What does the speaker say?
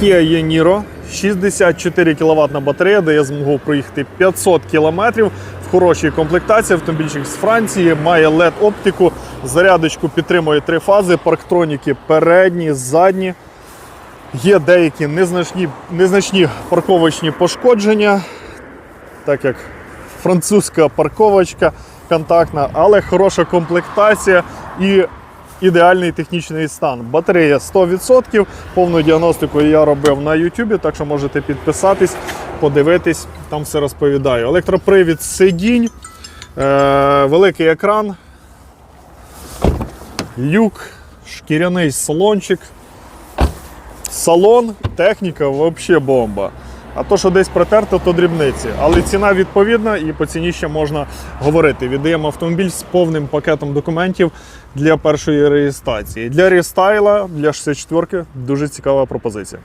Kia e-Niro, 64 кВт батарея, дає змогу проїхати 500 км в хорошій комплектації. Автомобільчик з Франції, має LED-оптику, зарядочку підтримує три фази, парктроніки передні, задні. Є деякі незначні, незначні парковочні пошкодження, так як французька парковочка контактна, але хороша комплектація і ідеальний технічний стан. Батарея 100%. Повну діагностику я робив на YouTube, так що можете підписатись, подивитись, там все розповідаю. Електропривід сидінь, е- великий екран, люк, шкіряний салончик. Салон, техніка взагалі бомба. А то, що десь протерто, то дрібниці. Але ціна відповідна і по ціні ще можна говорити. Віддаємо автомобіль з повним пакетом документів для першої реєстрації. Для рестайла, для 64-ки дуже цікава пропозиція.